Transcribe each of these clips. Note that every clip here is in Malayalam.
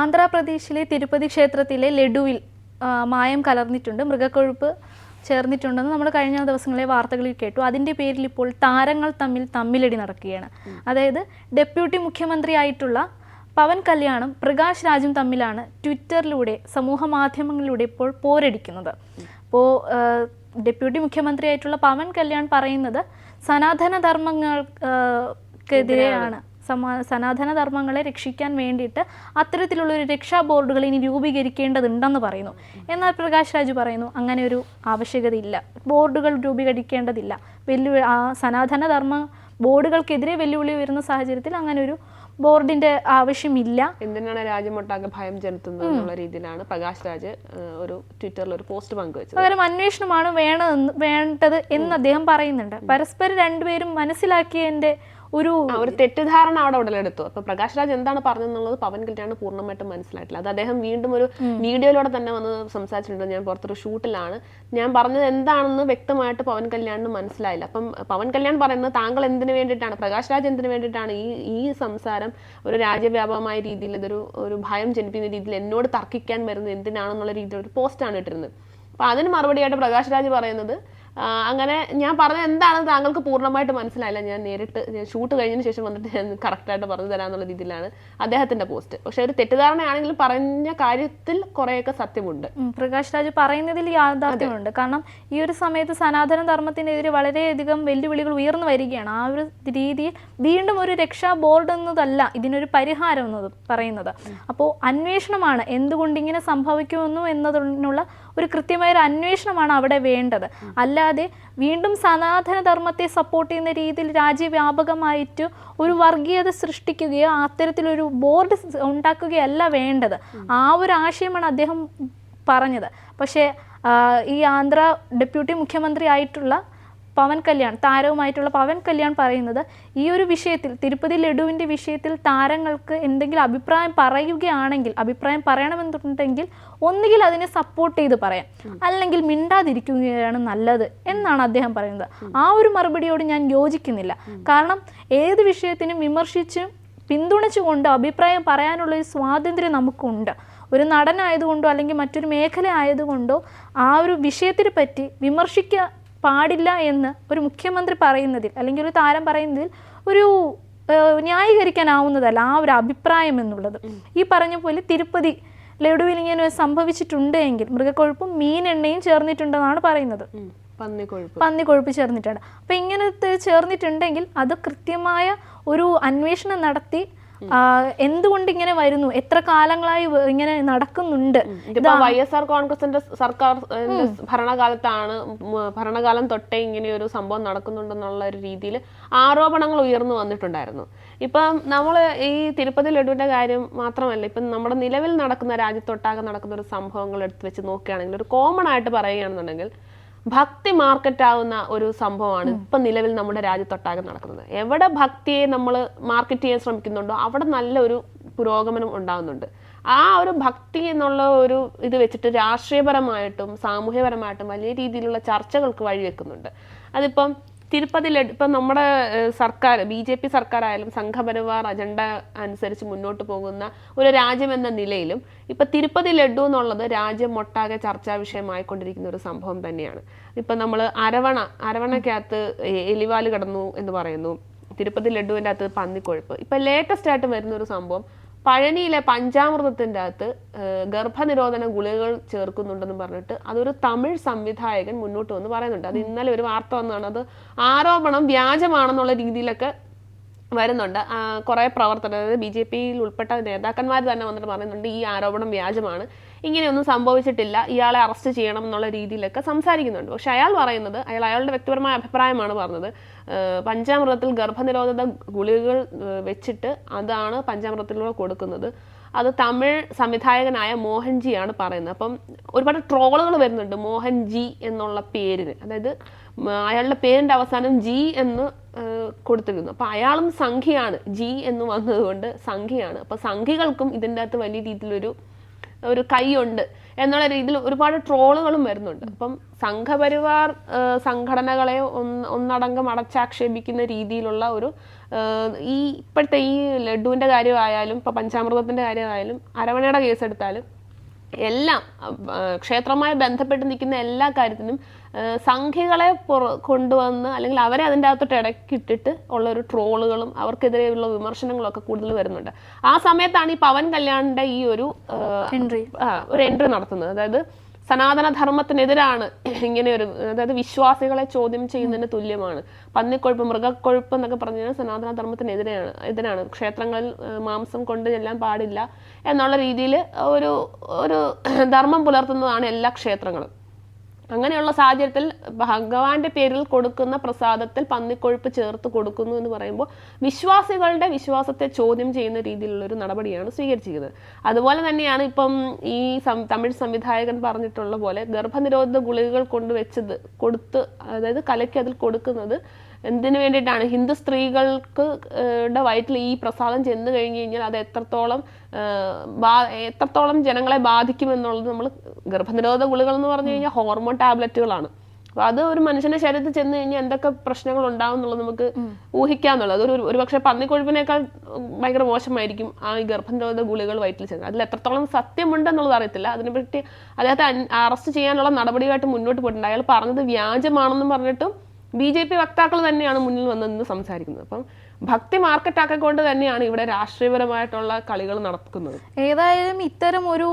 ആന്ധ്രാപ്രദേശിലെ തിരുപ്പതി ക്ഷേത്രത്തിലെ ലഡുവിൽ മായം കലർന്നിട്ടുണ്ട് മൃഗക്കൊഴുപ്പ് ചേർന്നിട്ടുണ്ടെന്ന് നമ്മൾ കഴിഞ്ഞ ദിവസങ്ങളിലെ വാർത്തകളിൽ കേട്ടു. അതിന്റെ പേരിൽ ഇപ്പോൾ താരങ്ങൾ തമ്മിൽ തമ്മിലടി നടക്കുകയാണ്. അതായത് ഡെപ്യൂട്ടി മുഖ്യമന്ത്രിയായിട്ടുള്ള പവൻ കല്യാണും പ്രകാശ് രാജും തമ്മിലാണ് ട്വിറ്ററിലൂടെ സമൂഹ മാധ്യമങ്ങളിലൂടെ ഇപ്പോൾ പോരടിക്കുന്നത്. അപ്പോൾ ഡെപ്യൂട്ടി മുഖ്യമന്ത്രിയായിട്ടുള്ള പവൻ കല്യാൺ പറയുന്നത് സനാതന ധർമ്മങ്ങൾക്കെതിരെയാണ് സമാ സനാതന ധർമ്മങ്ങളെ രക്ഷിക്കാൻ വേണ്ടിയിട്ട് അത്തരത്തിലുള്ള ഒരു രക്ഷാ ബോർഡുകൾ ഇനി രൂപീകരിക്കേണ്ടതുണ്ടെന്ന് പറയുന്നു. എന്നാൽ പ്രകാശ് രാജു പറയുന്നു അങ്ങനെ ഒരു ആവശ്യകതയില്ല. ബോർഡുകൾ രൂപീകരിക്കേണ്ടതില്ല. വെല്ലുവിളി ആ സനാതന ധർമ്മ ബോർഡുകൾക്കെതിരെ വെല്ലുവിളി ഉയരുന്ന സാഹചര്യത്തിൽ അങ്ങനെ ഒരു ബോർഡിന്റെ ആവശ്യമില്ല. എന്തിനാണ് രാജ്യമൊട്ടാകെ ഭയം ചെലുത്തുന്നത് എന്നുള്ള രീതിയിലാണ് പ്രകാശ് രാജ് ഒരു ട്വിറ്ററിൽ ഒരു പോസ്റ്റ് പങ്കുവച്ചത്. പകരം അന്വേഷണമാണ് വേണമെന്ന് വേണ്ടത് എന്ന് അദ്ദേഹം പറയുന്നുണ്ട്. പരസ്പരം രണ്ടുപേരും മനസ്സിലാക്കിയതിന്റെ ഒരു ഒരു തെറ്റിദ്ധാരണ അവിടെ ഉടലെടുത്തു. അപ്പൊ പ്രകാശ് രാജ് എന്താണ് പറഞ്ഞതെന്നുള്ളത് പവൻ കല്യാണ് പൂർണമായിട്ടും മനസ്സിലായിട്ടില്ല. അത് അദ്ദേഹം വീണ്ടും ഒരു വീഡിയോയിലൂടെ തന്നെ വന്ന് സംസാരിച്ചിട്ടുണ്ട്. ഞാൻ പുറത്തൊരു ഷൂട്ടിലാണ്. ഞാൻ പറഞ്ഞത് എന്താണെന്ന് വ്യക്തമായിട്ട് പവൻ കല്യാണിന് മനസ്സിലായില്ല. അപ്പം പവൻ കല്യാൺ പറയുന്നത് താങ്കൾ എന്തിനു വേണ്ടിയിട്ടാണ് പ്രകാശ് രാജ് എന്തിനു വേണ്ടിയിട്ടാണ് ഈ ഈ സംസാരം ഒരു രാജ്യവ്യാപകമായ രീതിയിൽ ഇതൊരു ഒരു ഭയം ജനിപ്പിക്കുന്ന രീതിയിൽ എന്നോട് തർക്കിക്കാൻ വരുന്നത് എന്തിനാണെന്നുള്ള രീതിയിൽ ഒരു പോസ്റ്റാണ് ഇട്ടിരുന്നത്. അപ്പൊ അതിന് മറുപടിയായിട്ട് പ്രകാശ് രാജ് പറയുന്നത് അങ്ങനെ ഞാൻ പറഞ്ഞ എന്താണെന്ന് താങ്കൾക്ക് പൂർണമായിട്ട് മനസ്സിലായില്ല. ഞാൻ നേരിട്ട് ഷൂട്ട് കഴിഞ്ഞതിന് ശേഷം വന്നിട്ട് ഞാൻ കറക്റ്റായിട്ട് പറഞ്ഞു തരാമെന്നുള്ള രീതിയിലാണ് അദ്ദേഹത്തിന്റെ പോസ്റ്റ് പക്ഷെ ഒരു തെറ്റിദ്ധാരണയാണെങ്കിലും പറഞ്ഞ കാര്യത്തിൽ കുറേയൊക്കെ സത്യമുണ്ട്. പ്രകാശ് രാജ് പറയുന്നതിൽ യാഥാർത്ഥ്യമുണ്ട്. കാരണം ഈ ഒരു സമയത്ത് സനാതന ധർമ്മത്തിനെതിരെ വളരെയധികം വെല്ലുവിളികൾ ഉയർന്നു വരികയാണ്. ആ ഒരു രീതിയിൽ വീണ്ടും ഒരു രക്ഷാ ബോർഡ് എന്നതല്ല ഇതിനൊരു പരിഹാരം എന്നത് പറയുന്നത്. അപ്പോൾ അന്വേഷണമാണ് എന്തുകൊണ്ട് ഇങ്ങനെ സംഭവിക്കുന്നു എന്നതിനുള്ള ഒരു കൃത്യമായ ഒരു അന്വേഷണമാണ് അവിടെ വേണ്ടത്. അല്ലാതെ വീണ്ടും സനാതന ധർമ്മത്തെ സപ്പോർട്ട് ചെയ്യുന്ന രീതിയിൽ രാജ്യവ്യാപകമായിട്ട് ഒരു വർഗീയത സൃഷ്ടിക്കുകയോ അത്തരത്തിലൊരു ബോർഡ് ഉണ്ടാക്കുകയല്ല വേണ്ടത്. ആ ഒരു ആശയമാണ് അദ്ദേഹം പറഞ്ഞത്. പക്ഷേ ഈ ആന്ധ്ര ഡെപ്യൂട്ടി മുഖ്യമന്ത്രി ആയിട്ടുള്ള പവൻ കല്യാൺ താരവുമായിട്ടുള്ള പവൻ കല്യാൺ പറയുന്നത് ഈ ഒരു വിഷയത്തിൽ തിരുപ്പതി ലഡുവിന്റെ വിഷയത്തിൽ താരങ്ങൾക്ക് എന്തെങ്കിലും അഭിപ്രായം പറയുകയാണെങ്കിൽ അഭിപ്രായം പറയണമെന്നുണ്ടെങ്കിൽ ഒന്നുകിൽ അതിനെ സപ്പോർട്ട് ചെയ്ത് പറയാം. അല്ലെങ്കിൽ മിണ്ടാതിരിക്കുകയാണ് നല്ലത് എന്നാണ് അദ്ദേഹം പറയുന്നത്. ആ ഒരു മറുപടിയോട് ഞാൻ യോജിക്കുന്നില്ല. കാരണം ഏത് വിഷയത്തിനും വിമർശിച്ച് പിന്തുണച്ചുകൊണ്ട് അഭിപ്രായം പറയാനുള്ള ഒരു സ്വാതന്ത്ര്യം നമുക്കുണ്ട്. ഒരു നടനായതുകൊണ്ടോ അല്ലെങ്കിൽ മറ്റൊരു മേഖല ആയതുകൊണ്ടോ ആ ഒരു വിഷയത്തിനെ പറ്റി വിമർശിക്ക പാടില്ല എന്ന് ഒരു മുഖ്യമന്ത്രി പറയുന്നതിൽ അല്ലെങ്കിൽ ഒരു താരം പറയുന്നതിൽ ഒരു ന്യായീകരിക്കാനാവുന്നതല്ല ആ ഒരു അഭിപ്രായം എന്നുള്ളത്. ഈ പറഞ്ഞ പോലെ തിരുപ്പതി ലഡുവിൽ ഇങ്ങനെ സംഭവിച്ചിട്ടുണ്ട് എങ്കിൽ മൃഗക്കൊഴുപ്പും മീനെണ്ണയും ചേർന്നിട്ടുണ്ടെന്നാണ് പറയുന്നത്. പന്നിക്കൊഴുപ്പ്. പന്നിക്കൊഴുപ്പ് പന്നി കൊഴുപ്പ് ചേർന്നിട്ടുണ്ട് അപ്പം ഇങ്ങനത്തെ ചേർന്നിട്ടുണ്ടെങ്കിൽ അത് കൃത്യമായ ഒരു അന്വേഷണം നടത്തി എന്തുകൊണ്ട് ഇങ്ങനെ വരുന്നു? എത്ര കാലങ്ങളായി ഇങ്ങനെ നടക്കുന്നുണ്ട്? വൈ എസ് ആർ കോൺഗ്രസിന്റെ സർക്കാർ ഭരണകാലത്താണ് ഭരണകാലം തൊട്ടേ ഇങ്ങനെ ഒരു സംഭവം നടക്കുന്നുണ്ടെന്നുള്ള ഒരു രീതിയിൽ ആരോപണങ്ങൾ ഉയർന്നു വന്നിട്ടുണ്ടായിരുന്നു. ഇപ്പം നമ്മൾ ഈ തിരുപ്പതി ലഡുവിന്റെ കാര്യം മാത്രമല്ല ഇപ്പം നമ്മുടെ നിലവിൽ നടക്കുന്ന രാജ്യത്തൊട്ടാകെ നടക്കുന്ന ഒരു സംഭവങ്ങൾ എടുത്ത് വെച്ച് നോക്കുകയാണെങ്കിൽ ഒരു കോമൺ ആയിട്ട് പറയുകയാണെന്നുണ്ടെങ്കിൽ ഭക്തി മാർക്കറ്റ് ആവുന്ന ഒരു സംഭവമാണ് ഇപ്പൊ നിലവിൽ നമ്മുടെ രാജ്യത്തൊട്ടാകെ നടക്കുന്നത്. എവിടെ ഭക്തിയെ നമ്മൾ മാർക്കറ്റ് ചെയ്യാൻ ശ്രമിക്കുന്നുണ്ടോ അവിടെ നല്ലൊരു പുരോഗമനം ഉണ്ടാകുന്നുണ്ട് ആ ഒരു ഭക്തി എന്നുള്ള ഒരു ഇത് വെച്ചിട്ട് രാഷ്ട്രീയപരമായിട്ടും സാമൂഹ്യപരമായിട്ടും വലിയ രീതിയിലുള്ള ചർച്ചകൾക്ക് വഴിവെക്കുന്നുണ്ട്. അതിപ്പം തിരുപ്പതി ലഡു ഇപ്പം നമ്മുടെ സർക്കാർ ബി ജെ പി സർക്കാരായാലും സംഘപരിവാർ അജണ്ട അനുസരിച്ച് മുന്നോട്ട് പോകുന്ന ഒരു രാജ്യം എന്ന നിലയിലും ഇപ്പൊ തിരുപ്പതി ലഡു എന്നുള്ളത് രാജ്യം ഒട്ടാകെ ചർച്ചാ വിഷയമായിക്കൊണ്ടിരിക്കുന്ന ഒരു സംഭവം തന്നെയാണ്. ഇപ്പൊ നമ്മൾ അരവണ അരവണക്കകത്ത് എലിവാൽ കടന്നു എന്ന് പറയുന്നു. തിരുപ്പതി ലഡുവിന്റെ അകത്ത് പന്നിക്കൊഴുപ്പ്. ഇപ്പൊ ലേറ്റസ്റ്റ് ആയിട്ട് വരുന്ന ഒരു സംഭവം പഴനിയിലെ പഞ്ചാമൃതത്തിന്റെ അകത്ത് ഗർഭനിരോധന ഗുളികകൾ ചേർക്കുന്നുണ്ടെന്ന് പറഞ്ഞിട്ട് അതൊരു തമിഴ് സംവിധായകൻ മുന്നോട്ട് വന്ന് പറയുന്നുണ്ട്. അത് ഇന്നലെ ഒരു വാർത്ത വന്നതാണ്. അത് ആരോപണം വ്യാജമാണെന്നുള്ള രീതിയിലൊക്കെ വരുന്നുണ്ട്. കുറേ പ്രവർത്തകർ അതായത് ബി ജെ പിയിൽ ഉൾപ്പെട്ട നേതാക്കന്മാർ തന്നെ വന്നിട്ട് പറയുന്നുണ്ട് ഈ ആരോപണം വ്യാജമാണ്. ഇങ്ങനെയൊന്നും സംഭവിച്ചിട്ടില്ല. ഇയാളെ അറസ്റ്റ് ചെയ്യണം എന്നുള്ള രീതിയിലൊക്കെ സംസാരിക്കുന്നുണ്ട്. പക്ഷെ അയാൾ പറയുന്നത് അയാൾ അയാളുടെ വ്യക്തിപരമായ അഭിപ്രായമാണ് പറഞ്ഞത്. പഞ്ചാമൃതത്തിൽ ഗർഭനിരോധക ഗുളികകൾ വെച്ചിട്ട് അതാണ് പഞ്ചാമൃതത്തിലൂടെ കൊടുക്കുന്നത്. അത് തമിഴ് സംവിധായകനായ മോഹൻജിയാണ് പറയുന്നത്. അപ്പം ഒരുപാട് ട്രോളുകൾ വരുന്നുണ്ട് മോഹൻജി എന്നുള്ള പേരിന്. അതായത് അയാളുടെ പേരിന്റെ അവസാനം ജി എന്ന് കൊടുത്തിരുന്നു. അപ്പൊ അയാളും സംഖ്യയാണ്. ജി എന്ന് വന്നതുകൊണ്ട് സംഖ്യയാണ്. അപ്പൊ സംഖ്യകൾക്കും ഇതിന്റെ അകത്ത് വലിയ രീതിയിലൊരു ഒരു കൈയുണ്ട് എന്നുള്ള രീതിയിൽ ഒരുപാട് ട്രോളുകളും വരുന്നുണ്ട്. അപ്പം സംഘപരിവാർ സംഘടനകളെ ഒന്നടങ്കം അടച്ചാക്ഷേപിക്കുന്ന രീതിയിലുള്ള ഒരു ഈ ഇപ്പോഴത്തെ ഈ ലഡുവിന്റെ കാര്യമായാലും ഇപ്പം പഞ്ചാമൃതത്തിന്റെ കാര്യമായാലും അരവണയുടെ കേസ് എടുത്താലും എല്ലാം ക്ഷേത്രമായി ക്ഷേത്രവുമായി ബന്ധപ്പെട്ട് നിൽക്കുന്ന എല്ലാ കാര്യത്തിനും സംഖ്യകളെ പുറ- കൊണ്ടുവന്ന് അല്ലെങ്കിൽ അവരെ അതിന്റെ അകത്തോട്ട് ഇടയ്ക്കിട്ടിട്ട് ഉള്ള ഒരു ട്രോളുകളും അവർക്കെതിരെയുള്ള വിമർശനങ്ങളും ഒക്കെ കൂടുതൽ വരുന്നുണ്ട്. ആ സമയത്താണ് ഈ പവൻ കല്യാണിന്റെ ഈ ഒരു എൻട്രി ഒരു എൻട്രി നടത്തുന്നത്. അതായത് സനാതന ധർമ്മത്തിനെതിരാണ് ഇങ്ങനെ ഒരു അതായത് വിശ്വാസികളെ ചോദ്യം ചെയ്യുന്നതിന് തുല്യമാണ്. പന്നിക്കൊഴുപ്പ് മൃഗക്കൊഴുപ്പ് എന്നൊക്കെ പറഞ്ഞു കഴിഞ്ഞാൽ സനാതനധർമ്മത്തിനെതിരെയാണ് എതിരാണ്. ക്ഷേത്രങ്ങളിൽ മാംസം കൊണ്ട് ചെല്ലാൻ പാടില്ല എന്നുള്ള രീതിയിൽ ഒരു ഒരു ധർമ്മം പുലർത്തുന്നതാണ് എല്ലാ ക്ഷേത്രങ്ങളും. അങ്ങനെയുള്ള സാഹചര്യത്തിൽ ഭഗവാന്റെ പേരിൽ കൊടുക്കുന്ന പ്രസാദത്തിൽ പന്നിക്കൊഴുപ്പ് ചേർത്ത് കൊടുക്കുന്നു എന്ന് പറയുമ്പോൾ വിശ്വാസികളുടെ വിശ്വാസത്തെ ചോദ്യം ചെയ്യുന്ന രീതിയിലുള്ള ഒരു നടപടിയാണ് സ്വീകരിച്ചിരിക്കുന്നത്. അതുപോലെ തന്നെയാണ് ഇപ്പം ഈ തമിഴ് സംവിധായകൻ പറഞ്ഞിട്ടുള്ള പോലെ ഗർഭനിരോധ ഗുളികകൾ കൊണ്ടുവച്ചത് കൊടുത്ത് അതായത് കലയ്ക്ക് അതിൽ കൊടുക്കുന്നത് എന്തിനു വേണ്ടിയിട്ടാണ്? ഹിന്ദു സ്ത്രീകൾക്ക് വയറ്റിൽ ഈ പ്രസാദം ചെന്ന് കഴിഞ്ഞു കഴിഞ്ഞാൽ അത് എത്രത്തോളം എത്രത്തോളം ജനങ്ങളെ ബാധിക്കുമെന്നുള്ളത് നമ്മൾ ഗർഭനിരോധ ഗുളികൾ എന്ന് പറഞ്ഞു കഴിഞ്ഞാൽ ഹോർമോൺ ടാബ്ലറ്റുകളാണ്. അപ്പൊ അത് ഒരു മനുഷ്യന്റെ ശരീരത്തിൽ ചെന്ന് കഴിഞ്ഞാൽ എന്തൊക്കെ പ്രശ്നങ്ങൾ ഉണ്ടാവും എന്നുള്ളത് നമുക്ക് ഊഹിക്കാന്നുള്ളത് അതൊരു ഒരു പക്ഷെ പന്നിക്കൊഴുപ്പിനേക്കാൾ ഭയങ്കര മോശമായിരിക്കും ആ ഈ ഗർഭനിരോധ ഗുളികൾ വയറ്റിൽ ചെന്ന്. അതിൽ എത്രത്തോളം സത്യമുണ്ടെന്നുള്ളത് അറിയത്തില്ല. അതിനെപ്പറ്റി അദ്ദേഹത്തെ അറസ്റ്റ് ചെയ്യാനുള്ള നടപടിയായിട്ട് മുന്നോട്ട് പോയിട്ടുണ്ട്. അയാൾ പറഞ്ഞത് വ്യാജമാണെന്നും പറഞ്ഞിട്ടും ബി ജെ പി വക്താക്കൾ തന്നെയാണ് മുന്നിൽ വന്ന് നിന്ന് സംസാരിക്കുന്നത്. അപ്പം ഭക്തി മാർക്കറ്റാക്കിക്കൊണ്ട് തന്നെയാണ് ഇവിടെ രാഷ്ട്രീയപരമായിട്ടുള്ള കളികൾ നടക്കുന്നത്. ഏതായാലും ഇത്തരം ഒരു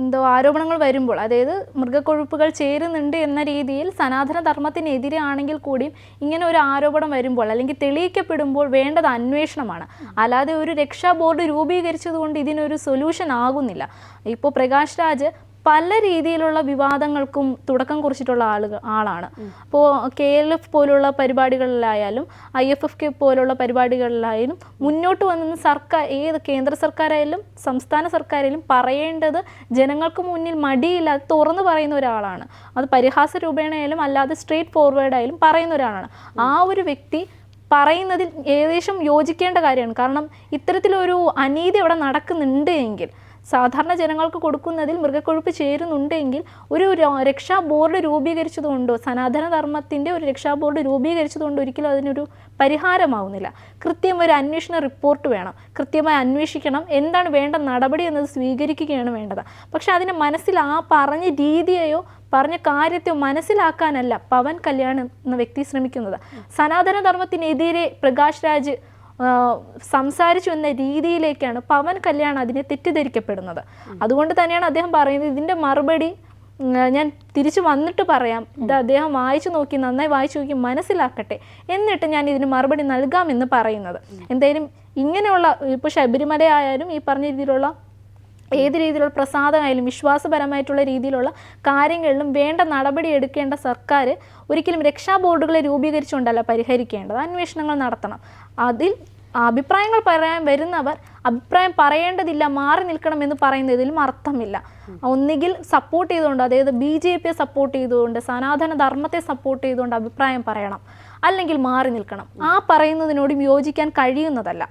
എന്തോ ആരോപണങ്ങൾ വരുമ്പോൾ അതായത് മൃഗക്കൊഴുപ്പുകൾ ചേരുന്നുണ്ട് എന്ന രീതിയിൽ സനാതന ധർമ്മത്തിനെതിരെ ആണെങ്കിൽ കൂടിയും ഇങ്ങനെ ഒരു ആരോപണം വരുമ്പോൾ അല്ലെങ്കിൽ തെളിയിക്കപ്പെടുമ്പോൾ വേണ്ടത് അന്വേഷണമാണ്. അല്ലാതെ ഒരു രക്ഷാ ബോർഡ് രൂപീകരിച്ചതുകൊണ്ട് ഇതിനൊരു സൊല്യൂഷൻ ആകുന്നില്ല. ഇപ്പോൾ പ്രകാശ് രാജ് പല രീതിയിലുള്ള വിവാദങ്ങൾക്കും തുടക്കം കുറിച്ചിട്ടുള്ള ആളുകൾ ആളാണ്. അപ്പോൾ കെ എൽ എഫ് പോലുള്ള പരിപാടികളിലായാലും ഐ എഫ് എഫ് കെ പോലുള്ള പരിപാടികളിലായാലും മുന്നോട്ട് വന്ന സർക്കാർ ഏത് കേന്ദ്ര സർക്കാരായാലും സംസ്ഥാന സർക്കാരായാലും പറയേണ്ടത് ജനങ്ങൾക്ക് മുന്നിൽ മടിയില്ലാതെ തുറന്നു പറയുന്ന ഒരാളാണ്. അത് പരിഹാസ രൂപേണയായാലും അല്ലാതെ സ്ട്രേറ്റ് ഫോർവേഡ് ആയാലും പറയുന്ന ഒരാളാണ്. ആ ഒരു വ്യക്തി പറയുന്നതിൽ ഏകദേശം യോജിക്കേണ്ട കാര്യമാണ്. കാരണം ഇത്തരത്തിലൊരു അനീതി അവിടെ നടക്കുന്നുണ്ട് എങ്കിൽ സാധാരണ ജനങ്ങൾക്ക് കൊടുക്കുന്നതിൽ മൃഗക്കൊഴുപ്പ് ചേരുന്നുണ്ടെങ്കിൽ ഒരു രക്ഷാ ബോർഡ് രൂപീകരിച്ചതുകൊണ്ടോ സനാതനധർമ്മത്തിന്റെ ഒരു രക്ഷാ ബോർഡ് രൂപീകരിച്ചതുകൊണ്ടോ ഒരിക്കലും അതിനൊരു പരിഹാരമാവുന്നില്ല. കൃത്യം ഒരു അന്വേഷണ റിപ്പോർട്ട് വേണം. കൃത്യമായി അന്വേഷിക്കണം എന്താണ് വേണ്ട നടപടി എന്നത് സ്വീകരിക്കുകയാണ് വേണ്ടത്. പക്ഷെ അതിന് മനസ്സിൽ ആ പറഞ്ഞ രീതിയെയോ പറഞ്ഞ കാര്യത്തെ മനസ്സിലാക്കാനല്ല പവൻ കല്യാൺ എന്ന വ്യക്തി ശ്രമിക്കുന്നത്. സനാതനധർമ്മത്തിനെതിരെ പ്രകാശ് രാജ് സംസാരിച്ചു എന്ന രീതിയിലേക്കാണ് പവൻ കല്യാൺ അതിനെ തെറ്റിദ്ധരിക്കപ്പെടുന്നത്. അതുകൊണ്ട് തന്നെയാണ് അദ്ദേഹം പറയുന്നത് ഇതിന്റെ മറുപടി ഞാൻ തിരിച്ചു വന്നിട്ട് പറയാം. ഇത് അദ്ദേഹം വായിച്ചു നോക്കി നന്നായി വായിച്ചു നോക്കി മനസ്സിലാക്കട്ടെ. എന്നിട്ട് ഞാൻ ഇതിന് മറുപടി നൽകാമെന്ന് പറയുന്നത്. എന്തായാലും ഇങ്ങനെയുള്ള ഇപ്പോൾ ശബരിമല ആയാലും ഈ പറഞ്ഞ രീതിയിലുള്ള ഏത് രീതിയിലുള്ള പ്രസാദമായാലും വിശ്വാസപരമായിട്ടുള്ള രീതിയിലുള്ള കാര്യങ്ങളിലും വേണ്ട നടപടി എടുക്കേണ്ട സർക്കാർ ഒരിക്കലും രക്ഷാ ബോർഡുകളെ രൂപീകരിച്ചുകൊണ്ടല്ല പരിഹരിക്കേണ്ടത്. അന്വേഷണങ്ങൾ നടത്തണം. അതിൽ അഭിപ്രായങ്ങൾ പറയാൻ വരുന്നവർ അഭിപ്രായം പറയേണ്ടതില്ല മാറി നിൽക്കണം എന്ന് പറയുന്നതിലും അർത്ഥമില്ല. ഒന്നുകിൽ സപ്പോർട്ട് ചെയ്തുകൊണ്ട് അതായത് ബി ജെ പിയെ സപ്പോർട്ട് ചെയ്തുകൊണ്ട് സനാതന ധർമ്മത്തെ സപ്പോർട്ട് ചെയ്തുകൊണ്ട് അഭിപ്രായം പറയണം. അല്ലെങ്കിൽ മാറി നിൽക്കണം. ആ പറയുന്നതിനോടും യോജിക്കാൻ കഴിയുന്നതല്ല.